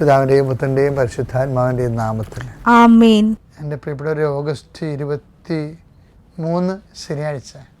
പിതാവിന്റെയും പുത്രന്റെയും പരിശുദ്ധാത്മാവിന്റെയും നാമത്തിൽ. ആമേൻ. എന്റെ പ്രിയപ്പെട്ടവരെ ഓഗസ്റ്റ് ഇരുപത്തി മൂന്ന് ശനിയാഴ്ച.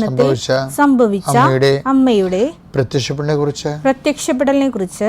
കൃപാസനത്തിൽ സംഭവിച്ച അമ്മയുടെ പ്രത്യക്ഷപ്പെടലിനെ കുറിച്ച് പ്രത്യക്ഷപ്പെടലിനെ കുറിച്ച്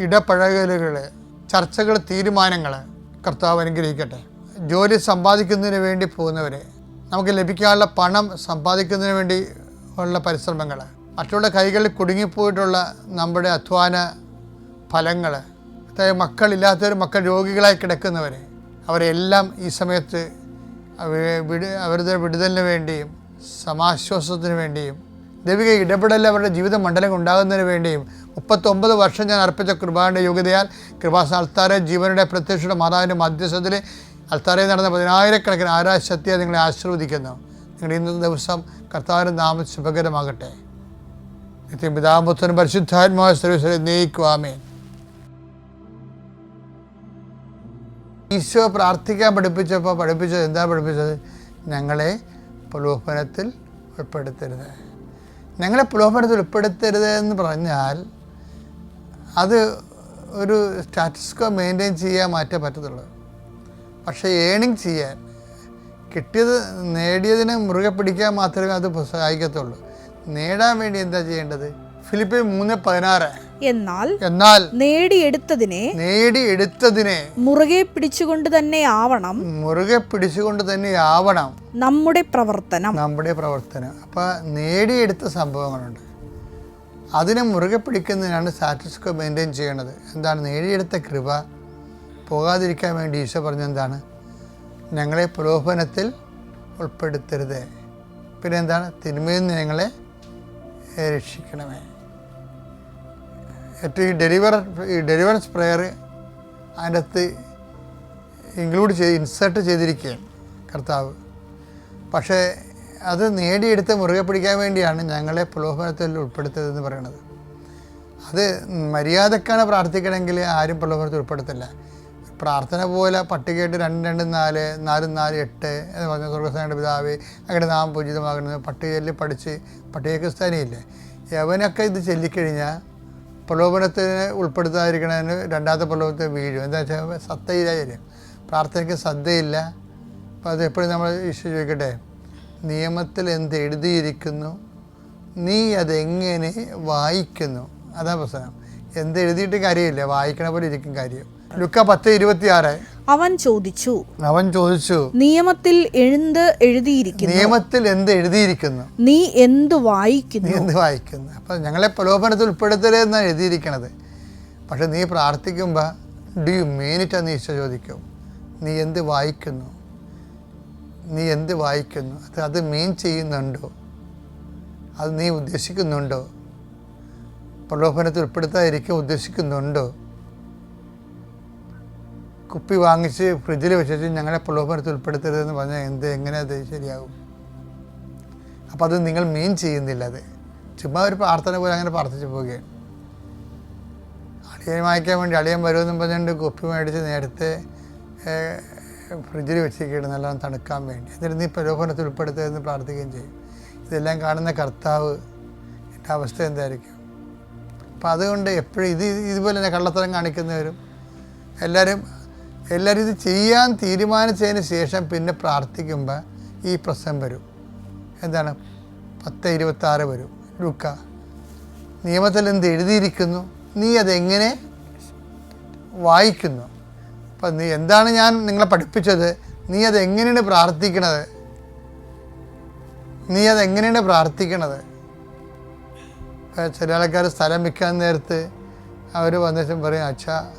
ഇടപഴകലുകൾ ചർച്ചകൾ തീരുമാനങ്ങൾ കർത്താവ് അനുഗ്രഹിക്കട്ടെ. ജോലി സമ്പാദിക്കുന്നതിന് വേണ്ടി പോകുന്നവരെ നമുക്ക് ലഭിക്കാനുള്ള പണം സമ്പാദിക്കുന്നതിന് വേണ്ടി ഉള്ള പരിശ്രമങ്ങൾ മറ്റുള്ള കൈകളിൽ കുടുങ്ങിപ്പോയിട്ടുള്ള നമ്മുടെ അധ്വാന ഫലങ്ങൾ അതായത് മക്കളില്ലാത്തവർ മക്കൾ രോഗികളായി കിടക്കുന്നവർ അവരെല്ലാം ഈ സമയത്ത് അവരുടെ വിടുതലിന് വേണ്ടിയും സമാശ്വാസത്തിന് വേണ്ടിയും ദൈവിക ഇടപെടൽ അവരുടെ ജീവിത മണ്ഡലം ഉണ്ടാകുന്നതിന് വേണ്ടിയും മുപ്പത്തൊമ്പത് വർഷം ഞാൻ അർപ്പിച്ച കൃപാന്റെ യോഗ്യതയാൽ കൃപാസ അൾത്താരെ ജീവനുടെ പ്രത്യക്ഷയുടെ മാതാവിന്റെ മധ്യസ്ഥത്തിൽ അൽത്താരയിൽ നടന്ന പതിനായിരക്കണക്കിന് ആരാശക്തിയെ നിങ്ങളെ ആശീർവദിക്കുന്നു. നിങ്ങളുടെ ഇന്നത്തെ ദിവസം കർത്താവിന്റെ നാമം ശുഭകരമാകട്ടെ. നിത്യം പിതാമ്പുത്തനും പരിശുദ്ധാത്മാവ സർവീശ്വരെ നെയ്ക്കുവാമേ ഈശോ പ്രാർത്ഥിക്കാൻ പഠിപ്പിച്ചപ്പോൾ പഠിപ്പിച്ചത് എന്താ പഠിപ്പിച്ചത്? ഞങ്ങളെ പ്രലോഭനത്തിൽ ഉൾപ്പെടുത്തരുത്. ഞങ്ങളെ പ്രലോഭനത്തിൽ ഉൾപ്പെടുത്തരുത് എന്ന് പറഞ്ഞാൽ അത് ഒരു സ്റ്റാറ്റസ്കോ മെയിന്റെയിൻ ചെയ്യാൻ മാറ്റേ പറ്റത്തുള്ളൂ. പക്ഷേ ഏണിങ് ചെയ്യാൻ കിട്ടിയത് നേടിയതിനെ മുറുകെ പിടിക്കാൻ മാത്രമേ അത് സഹായിക്കത്തുള്ളൂ നേടാൻ വേണ്ടി എന്താ ചെയ്യേണ്ടത്? ഫിലിപ്പിൻ മൂന്ന് പതിനാറ്. എന്നാൽ എന്നാൽ നേടിയെടുത്തതിനെ നേടിയെടുത്തതിനെ മുറുകെ പിടിച്ചുകൊണ്ട് തന്നെ ആവണം. മുറുകെ പിടിച്ചുകൊണ്ട് തന്നെ ആവണം. നമ്മുടെ പ്രവർത്തനം. നമ്മുടെ പ്രവർത്തനം. അപ്പൊ നേടിയെടുത്ത സംഭവങ്ങളുണ്ട്. അതിനെ മുറുകെ പിടിക്കുന്നതിനാണ് സ്റ്റാറ്റസ്കോ മെയിന്റെയിൻ ചെയ്യണത്. എന്താണ്? നേടിയെടുത്ത കൃപ. പോകാതിരിക്കാൻ വേണ്ടി ഈശോ പറഞ്ഞെന്താണ് ഞങ്ങളെ പ്രലോഭനത്തിൽ ഉൾപ്പെടുത്തരുത്. പിന്നെ എന്താണ് തിന്മയിൽ നിന്ന് ഞങ്ങളെ രക്ഷിക്കണമേ. ഏറ്റവും ഈ ഡെലിവർ ഈ ഡെലിവറൻസ് പ്രെയർ അതിന്റെ അകത്ത് ഇൻക്ലൂഡ് ചെയ്ത് ഇൻസേർട്ട് ചെയ്തിരിക്കുകയാണ് കർത്താവ്. പക്ഷേ അത് നേടിയെടുത്ത് മുറുകെ പിടിക്കാൻ വേണ്ടിയാണ് ഞങ്ങളെ പ്രലോഭനത്തിൽ ഉൾപ്പെടുത്തതെന്ന് പറയുന്നത്. അത് മര്യാദക്കാണ് പ്രാർത്ഥിക്കണമെങ്കിൽ ആരും പ്രലോഭനത്തിൽ ഉൾപ്പെടുത്തില്ല. പ്രാർത്ഥന പോലെ പട്ടികയായിട്ട് രണ്ട് രണ്ട് നാല് നാല് നാല് എട്ട് എന്ന് പറഞ്ഞ സ്വർഗസ്ഥാനയുടെ പിതാവ് അങ്ങനെ നാം പൂജിതമാകുന്നത് പട്ടികയിൽ പഠിച്ച് പട്ടിക യവനൊക്കെ ഇത് ചൊല്ലിക്കഴിഞ്ഞാൽ പ്രലോഭനത്തിന് ഉൾപ്പെടുത്താതിരിക്കണതിന് രണ്ടാമത്തെ പ്രലോഭനത്തെ വീഴും. എന്താ വെച്ചാൽ സത്തയില്ല കാര്യം. പ്രാർത്ഥനയ്ക്ക് ശ്രദ്ധയില്ല അപ്പോൾ അത് എപ്പോഴും നമ്മൾ ഈശോ ചോദിക്കട്ടെ നിയമത്തിൽ എന്ത് എഴുതിയിരിക്കുന്നു? നീ അതെങ്ങനെ വായിക്കുന്നു? അതാ പ്രശ്നം. എന്ത് എഴുതിയിട്ട് കാര്യമില്ല. വായിക്കണ പോലെ ഇരിക്കും കാര്യം. ലുക്ക പത്ത് ഇരുപത്തി ആറ് അവൻ ചോദിച്ചു അവൻ ചോദിച്ചു നിയമത്തിൽ എഴുന്ത് എഴുതിയിരിക്കുന്നു? നിയമത്തിൽ എന്ത് എഴുതിയിരിക്കുന്നു? നീ എന്തു നീ വായിക്കുന്നു എന്ത് വായിക്കുന്നു? അപ്പം ഞങ്ങളെ പ്രലോഭനത്തിൽ ഉൾപ്പെടുത്തരുതെന്നാണ് എഴുതിയിരിക്കണത്. പക്ഷെ നീ പ്രാർത്ഥിക്കുമ്പോൾ ഡു യു മീനിറ്റ് എന്ന് ഈശോ ചോദിക്കും. നീ എന്ത് വായിക്കുന്നു? നീ എന്ത് വായിക്കുന്നു? അത് അത് മീൻ ചെയ്യുന്നുണ്ടോ? അത് നീ ഉദ്ദേശിക്കുന്നുണ്ടോ? പ്രലോഭനത്തിൽ ഉൾപ്പെടുത്താതിരിക്കാൻ ഉദ്ദേശിക്കുന്നുണ്ടോ? കുപ്പി വാങ്ങിച്ച് ഫ്രിഡ്ജിൽ വെച്ചിട്ട് ഞങ്ങളെ പ്രലോഭനത്തിൽ ഉൾപ്പെടുത്തരുതെന്ന് പറഞ്ഞാൽ എന്ത്? എങ്ങനെ അത് ശരിയാകും? അപ്പോൾ അത് നിങ്ങൾ മീൻ ചെയ്യുന്നില്ല അത്. ചുമ്മാ ഒരു പ്രാർത്ഥന പോലെ അങ്ങനെ പ്രാർത്ഥിച്ചു പോവുകയാണ്. അളിയൻ വാങ്ങിക്കാൻ വേണ്ടി അളിയൻ വരുമെന്നും പറഞ്ഞുകൊണ്ട് കുപ്പി മേടിച്ച് നേരത്തെ ഫ്രിഡ്ജിൽ വെച്ചിരിക്കുകയാണ് നല്ലോണം തണുക്കാൻ വേണ്ടി. എന്നിട്ട് നീ പ്രലോഭനത്തിൽ ഉൾപ്പെടുത്തരുതെന്ന് പ്രാർത്ഥിക്കുകയും ചെയ്യും. ഇതെല്ലാം കാണുന്ന കർത്താവ് എന്റെ അവസ്ഥ എന്തായിരിക്കും? അപ്പം അതുകൊണ്ട് എപ്പോഴും ഇത് ഇതുപോലെ തന്നെ കള്ളത്തരം കാണിക്കുന്നവരും എല്ലാവരും എല്ലാവരും ഇത് ചെയ്യാൻ തീരുമാനിച്ചതിന് ശേഷം പിന്നെ പ്രാർത്ഥിക്കുമ്പോൾ ഈ പ്രശ്നം വരും. എന്താണ്? പത്ത് ഇരുപത്തി ആറ് വരും. ലുക്ക നിയമത്തിൽ എന്ത് എഴുതിയിരിക്കുന്നു? നീ അതെങ്ങനെ വായിക്കുന്നു? അപ്പം നീ എന്താണ് ഞാൻ നിങ്ങളെ പഠിപ്പിച്ചത്? നീ അതെങ്ങനെയാണ് പ്രാർത്ഥിക്കണത്? നീ അതെങ്ങനെയാണ് പ്രാർത്ഥിക്കണത്? ചില ആൾക്കാർ സ്ഥലം വിൽക്കാൻ നേരത്ത് അവർ വന്നിട്ടും പറയും അച്ഛാ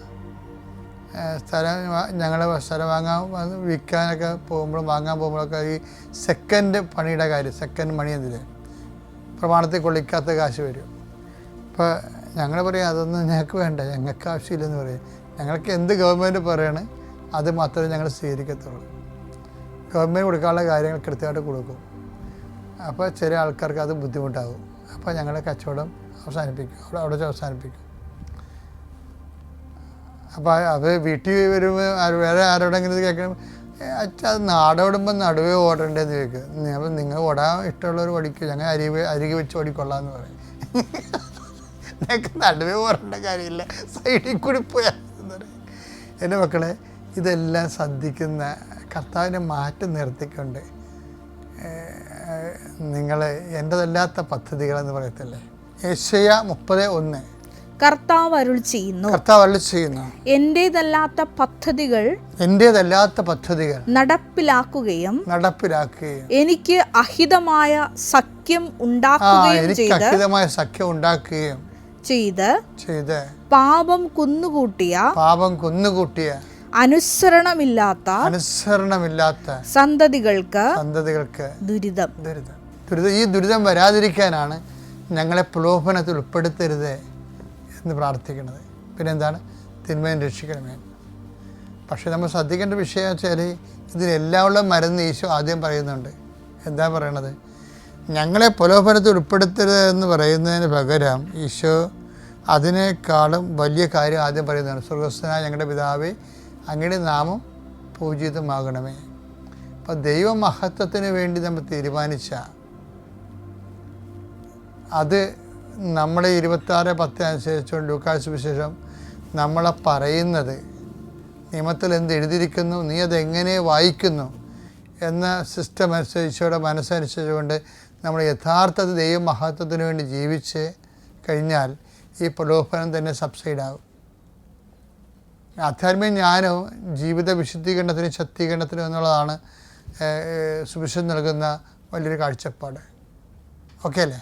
സ്ഥലം ഞങ്ങൾ സ്ഥലം വാങ്ങാൻ വിൽക്കാനൊക്കെ പോകുമ്പോഴും വാങ്ങാൻ പോകുമ്പോഴൊക്കെ ഈ സെക്കൻഡ് പണിയുടെ കാര്യം സെക്കൻഡ് മണി എന്തിന്? പ്രമാണത്തിൽ കൊള്ളിക്കാത്ത കാശ് വരും. ഇപ്പോൾ ഞങ്ങൾ പറയും അതൊന്നും ഞങ്ങൾക്ക് വേണ്ട ഞങ്ങൾക്ക് ആവശ്യമില്ലെന്ന് പറയും. ഞങ്ങൾക്ക് എന്ത് ഗവൺമെന്റ് പറയണ അത് മാത്രമേ ഞങ്ങൾ സ്വീകരിക്കത്തുള്ളൂ. ഗവൺമെന്റ് കൊടുക്കാനുള്ള കാര്യങ്ങൾ കൃത്യമായിട്ട് കൊടുക്കും. അപ്പോൾ ചില ആൾക്കാർക്ക് അത് ബുദ്ധിമുട്ടാകും. അപ്പോൾ ഞങ്ങളുടെ കച്ചവടം അവസാനിപ്പിക്കും. അവിടെ അവിടെ അവസാനിപ്പിക്കും. അപ്പോൾ അത് വീട്ടിൽ വരുമ്പോൾ വേറെ ആരോടെങ്കിലും ഇത് കേൾക്കണം. അച്ഛാ അത് നാടോടുമ്പോൾ നടുവേ ഓടണ്ടേന്ന് ചോദിക്കും. അപ്പം നിങ്ങൾ ഓടാൻ ഇഷ്ടമുള്ളവർ ഓടിക്കും. ഞങ്ങൾ അരി അരികെ വെച്ച് ഓടിക്കൊള്ളാന്ന് പറയും. നിങ്ങൾക്ക് നടുവേ ഓടേണ്ട കാര്യമില്ല. സൈഡിൽ കൂടി പോയാൽ എന്റെ മക്കളെ ഇതെല്ലാം ശ്രദ്ധിക്കുന്ന കർത്താവിനെ മാറ്റി നിർത്തിക്കൊണ്ട് നിങ്ങൾ എന്റെതല്ലാത്ത പദ്ധതികളെന്ന് പറയത്തില്ലേ? ഏഷ്യ മുപ്പത് ഒന്ന്. കർത്താവ് അരുൾ ചെയ്യുന്നു. കർത്താവ് അരുൾ ചെയ്യുന്നു. എന്റേതല്ലാത്ത പദ്ധതികൾ എന്റേതല്ലാത്ത പദ്ധതികൾ നടപ്പിലാക്കുകയും നടപ്പിലാക്കുകയും. എനിക്ക് അഹിതമായ സഖ്യം ഉണ്ടാക്കുകയും ചെയ്ത് അഹിതമായ സഖ്യം ഉണ്ടാക്കുകയും ചെയ്ത് ചെയ്ത് പാപം കുന്നുകൂട്ടിയ പാപം കുന്നുകൂട്ടിയ അനുസരണമില്ലാത്ത അനുസരണമില്ലാത്ത സന്തതികൾക്ക് സന്തതികൾക്ക് ദുരിതം. ദുരിതം. ദുരിതം ഈ ദുരിതം വരാതിരിക്കാനാണ് ഞങ്ങളെ പ്രലോഭനത്തിൽ ഉൾപ്പെടുത്തരുത്. എന്ന് പ്രാർത്ഥിക്കുന്നത്. പിന്നെ എന്താണ് തിന്മയും രക്ഷിക്കണമേ. പക്ഷെ നമ്മൾ ശ്രദ്ധിക്കേണ്ട വിഷയം വെച്ചാൽ ഇതിനെല്ലാമുള്ള മരുന്ന് ഈശോ ആദ്യം പറയുന്നുണ്ട്. എന്താ പറയണത്? ഞങ്ങളെ പ്രലോഭനത്തിൽ ഉൾപ്പെടുത്തരുത് എന്ന് പറയുന്നതിന് പകരം ഈശോ അതിനേക്കാളും വലിയ കാര്യം ആദ്യം പറയുന്നതാണ്. സ്വർഗസ്ഥനായ ഞങ്ങളുടെ പിതാവേ അങ്ങയുടെ നാമം പൂജിതമാകണമേ. അപ്പം ദൈവമഹത്വത്തിന് വേണ്ടി നമ്മൾ തീരുമാനിച്ച അത് നമ്മുടെ ഇരുപത്താറ് പത്ത് അനുസരിച്ചുകൊണ്ട് ലൂക്കാസ് വിശേഷം നമ്മളെ പറയുന്നത്. നിയമത്തിൽ എന്ത് എഴുതിയിരിക്കുന്നു നീ അതെങ്ങനെ വായിക്കുന്നു എന്ന സിസ്റ്റം അനുസരിച്ചോടെ മനസ്സനുസരിച്ചുകൊണ്ട് നമ്മൾ യഥാർത്ഥത്തിൽ ദൈവമഹത്വത്തിന് വേണ്ടി ജീവിച്ച് കഴിഞ്ഞാൽ ഈ പ്രലോഭനം തന്നെ സബ്സൈഡാകും ആധ്യാത്മിക ജ്ഞാനവും ജീവിത വിശുദ്ധീകരണത്തിനും ശക്തീകരണത്തിനും എന്നുള്ളതാണ് സുവിശേഷം നൽകുന്ന വലിയൊരു കാഴ്ചപ്പാട്. ഓക്കെ അല്ലേ?